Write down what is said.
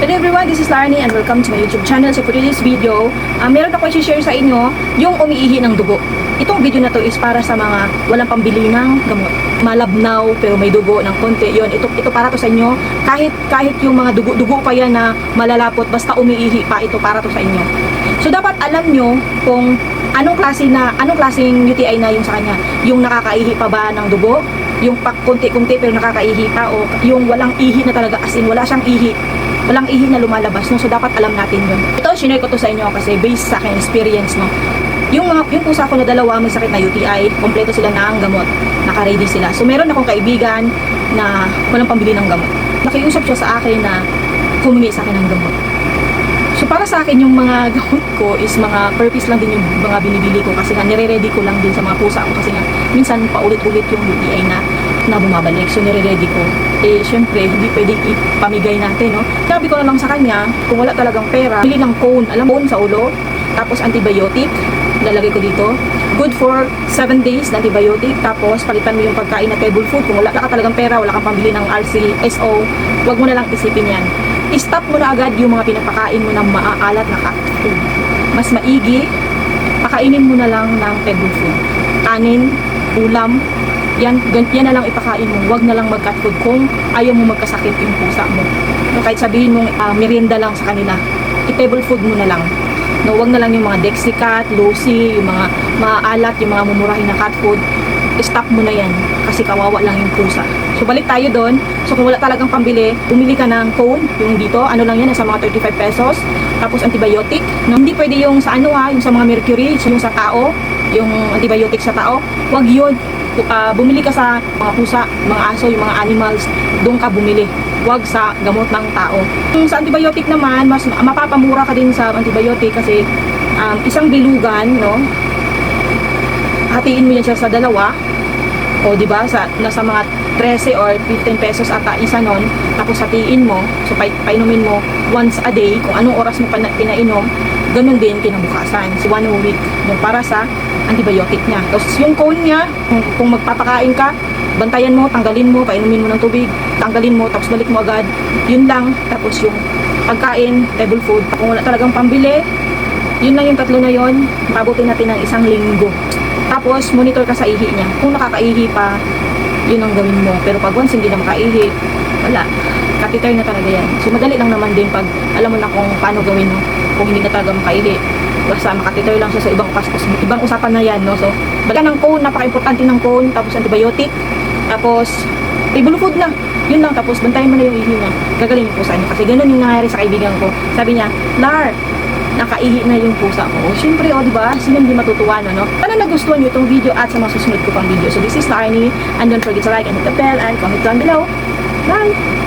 Hello everyone, this is Larnie and welcome to my YouTube channel. So for today's video, uh, meron ako i-share sa inyo yung umiihi ng dugo. Itong video na to is para sa mga walang pambili ng gamot. Malabnaw pero may dugo ng konti. Yon, ito ito para to sa inyo. Kahit kahit yung mga dugo-dugo pa yan na malalapot basta umiihi pa ito para to sa inyo. So dapat alam nyo kung anong klase na anong klaseng UTI na yung sa kanya. Yung nakakaihi pa ba ng dugo? Yung pak kunti-kunti pero nakakaihi pa o yung walang ihi na talaga as in wala siyang ihi walang ihi na lumalabas no? So dapat alam natin yun. Ito shinare ko to sa inyo kasi based sa aking experience no? Yung mga yung pusa ko na dalawa may sakit na UTI kompleto sila na ang gamot. Naka-ready sila. So meron akong kaibigan na walang pambili ng gamot. Nakiusap siya sa akin na humingi sa akin ng gamot. So para sa akin yung mga gamot ko is mga purpose lang din yung mga binibili ko kasi nga nire-ready ko lang din sa mga pusa ko kasi nga minsan paulit-ulit yung UTI na na bumabalik. So nire-ready ko. Eh syempre hindi pwedeng ipamigay natin, no? Sabi ko na lang sa kanya, kung wala talagang pera, bili ng cone, alam mo, sa ulo, tapos antibiotic, lalagay ko dito. Good for 7 days na antibiotic. Tapos, palitan mo yung pagkain na table food. Kung wala ka talagang pera, wala kang pambili ng RCSO, wag mo na lang isipin yan. I-stop mo na agad yung mga pinapakain mo ng maaalat na cat food. Mas maigi, pakainin mo na lang ng table food. Kanin, ulam, yan, yan na lang ipakain mo. Huwag na lang mag-cat food kung ayaw mo magkasakit yung pusa mo. No, kahit sabihin mong ah, merienda lang sa kanila, i-table food mo na lang. No, wag na lang yung mga Dexicat, Lucy, yung mga maalat, yung mga mumurahin na cat food. Stop mo na yan kasi kawawa lang yung pusa. So balik tayo doon. So kung wala talagang pambili, bumili ka ng cone, yung dito, ano lang yan, nasa mga 35 pesos. Tapos antibiotic. No, hindi pwede yung sa ano ha, yung sa mga mercury, yung sa tao, yung antibiotic sa tao. Wag yun. Ah, bumili ka sa mga pusa, mga aso, yung mga animals, doon ka bumili. Wag sa gamot ng tao. Yung sa antibiotic naman, mas mapapamura ka din sa antibiotic kasi um, isang bilugan, no? Hatiin mo yan siya sa dalawa. O, di ba? Sa, nasa mga 13 or 15 pesos ata isa nun. Tapos hatiin mo. So, pa, painumin mo once a day. Kung anong oras mo pana, pinainom. Ganun din kinabukasan. So, one week. Yung para sa antibiotic niya. Tapos, yung cone niya, kung, kung magpapakain ka, bantayan mo, tanggalin mo, painumin mo ng tubig, tanggalin mo, tapos balik mo agad. Yun lang. Tapos, yung pagkain, table food. Kung wala talagang pambili, yun lang yung tatlo na yun. Mabuti natin ng isang linggo. Tapos, monitor ka sa ihi niya. Kung nakakaihi pa, yun ang gawin mo. Pero pag once hindi na makaihi, wala. Catheter na talaga yan. So, madali lang naman din pag alam mo na kung paano gawin, no? Kung hindi na talaga makaihi. Basta makatiter lang siya sa ibang upas ibang usapan na yan, no? So, bala ng cone, napaka-importante ng cone, tapos antibiotic, tapos table food na. Yun lang, tapos bantayan mo na yung ihi niya. Gagaling yung pusa niya. Kasi ganun yung nangyari sa kaibigan ko. Sabi niya, Lar, nakaihi na yung pusa ko. O, syempre, o, di ba? Sino hindi matutuwa, no, no? Sana nagustuhan nyo itong video at sa mga susunod ko pang video. So, this is Larnie, and don't forget to like and hit the bell and comment down below. Bye!